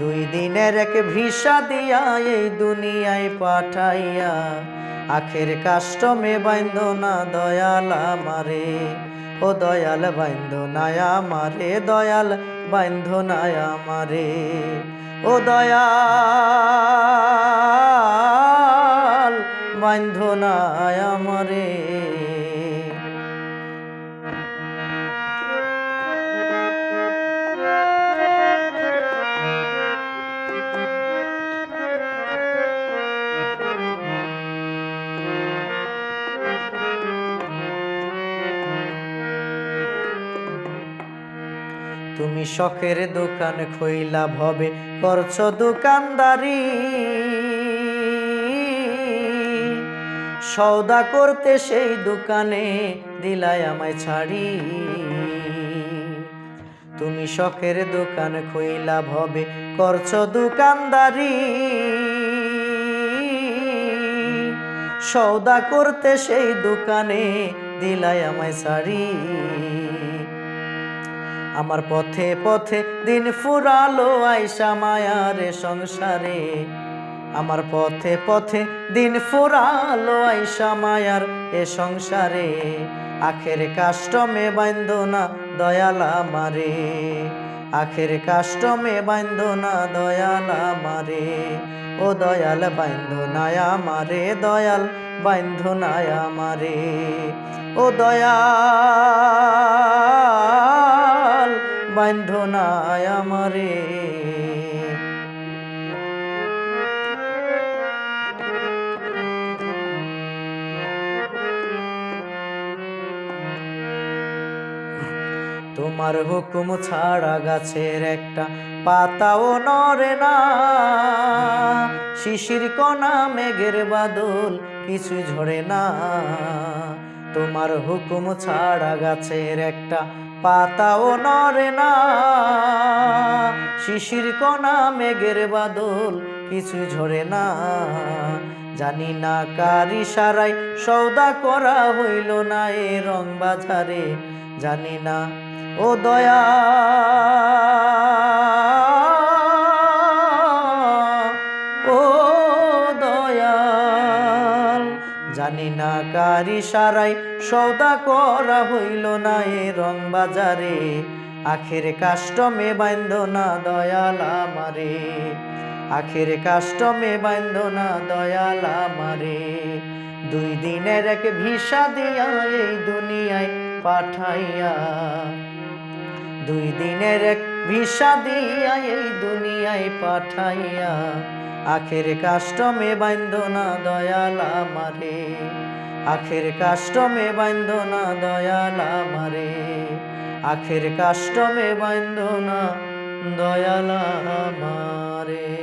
দুই দিনের এক ভিসা দিয়া এই দুনিয়ায় পাঠাইয়া, আখের কাষ্টমে বাইন্দ না দয়াল আমারে। ও দয়াল বাইন্দ নায়া আমারে, দয়াল বাইন্দ নায়া আমারে। ও দয়াল বাইন্দ নায়া আমারে। তুমি শখের দোকান খইলা ভবে, করছ দোকানদারি। সৌদা করতে সেই দোকানে দিলাই আমায় ছাড়ি। তুমি শখের দোকান খইলা ভবে, করছ দোকানদারি। সৌদা করতে সেই দোকানে দিলাই আমায় ছাড়ি। আমার পথে পথে দিন ফুরালো আইসা মায়ারে সংসারে। আমার পথে পথে দিন ফুরালো আইসা মায়ার এ সংসারে। আখের কাষ্টমে বাইন্দ না দয়াল আমারে। আখের কাষ্টমে বাইন্দ না দয়াল আমারে। ও দয়াল বাইন্দ নায়া আমারে, দয়াল বাইন্দ নায়া আমারে। ও দয়াল বাইন্ধ নাই আমারে। তোমার হুকুম ছাড়া গাছের একটা পাতাও নড়ে না। শিশির কণা, মেঘের বাদল কিছু ঝরে না। তোমার হুকুম ছাড়া গাছের একটা পাতাও নরে না। শিশির কণা, মেঘের বাদল কিছু ঝরে না। জানি না কারি সারাই সৌদা করা হইল না এ রং বাজারে। জানি না, ও দয়া। জানি না কার ইশারায় সৌদা করা হইল না এ রং বাজারে আখের কাষ্টমে বাইন্দ না দয়াল আমারে। আখের কাষ্টমে বাইন্দ না দয়াল আমারে। দুই দিনের এক ভিসা দিয়া এই দুনিয়ায় পাঠাইয়া। দুই দিনের এক ভিসা দিয়া এই দুনিয়ায় পাঠাইয়া। আখের কাষ্টমে বাইন্দনা দয়ালা মারে আখের কাষ্টমে বাইন্দনা দয়ালা মারে আখের কাষ্টমে বাইন্দনা দয়ালা মারে